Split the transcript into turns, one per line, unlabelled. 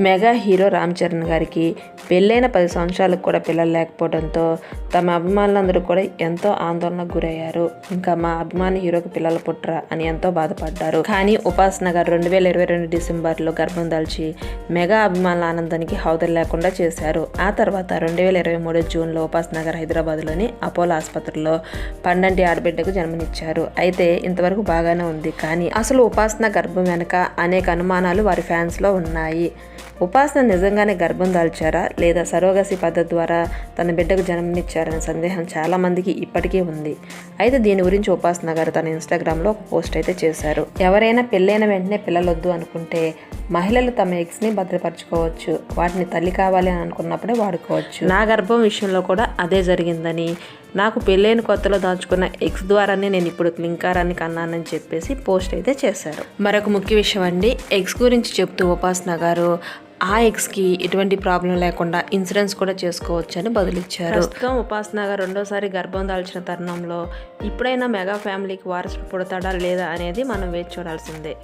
Mega hero Ram Charan గారికి పెళ్ళైన పది సంవత్సరాలకు కూడా పిల్లలు లేకపోవడంతో తమ అభిమానులందరూ కూడా ఎంతో ఆందోళనకు గురయ్యారు. ఇంకా మా అభిమాన హీరోకి పిల్లలు పుట్టరా అని ఎంతో బాధపడ్డారు. కానీ ఉపాసన గారు రెండు వేల ఇరవై రెండు డిసెంబర్లో గర్భం దాల్చి మెగా అభిమానుల ఆనందానికి హౌదలు లేకుండా చేశారు. ఆ తర్వాత రెండు వేల ఇరవై మూడు జూన్లో ఉపాసన గారు హైదరాబాద్లోని అపోలో ఆసుపత్రిలో పండంటి ఆడబిడ్డకు జన్మనిచ్చారు. అయితే ఇంతవరకు బాగానే ఉంది. కానీ అసలు ఉపాసన గర్భం వెనుక అనేక అనుమానాలు వారి ఫ్యాన్స్లో ఉన్నాయి. ఉపాసన నిజంగానే గర్భం దాల్చారా? లేదా సరోగసి పద్ధతి ద్వారా తన బిడ్డకు జన్మనిచ్చారనే సందేహం చాలామందికి ఇప్పటికీ ఉంది. అయితే దీని గురించి ఉపాసన గారు తన ఇన్స్టాగ్రామ్లో ఒక పోస్ట్ అయితే చేశారు. ఎవరైనా పెళ్ళైన వెంటనే పిల్లలొద్దు అనుకుంటే మహిళలు తమ ఎగ్స్ని భద్రపరచుకోవచ్చు. వాటిని తల్లి కావాలి అని అనుకున్నప్పుడే వాడుకోవచ్చు. నా గర్భం విషయంలో కూడా అదే జరిగిందని. నాకు పెళ్ళైన కొత్తలో దాచుకున్న ఎగ్స్ ద్వారానే నేను ఇప్పుడు క్లింకారాన్ని కన్నానని చెప్పేసి పోస్ట్ అయితే చేశారు. మరొక ముఖ్య విషయం అండి. ఎగ్స్ గురించి చెప్తూ ఉపాసన గారు ఆ ఎగ్స్కి ఎటువంటి ప్రాబ్లం లేకుండా ఇన్సూరెన్స్ కూడా చేసుకోవచ్చు అని బదులిచ్చారు. ప్రస్తుతం ఉపాసన గారు రెండోసారి గర్భం దాల్చిన తరుణంలో ఇప్పుడైనా మెగా ఫ్యామిలీకి వారసుడు పుడతాడా లేదా అనేది మనం వేచి చూడాల్సిందే.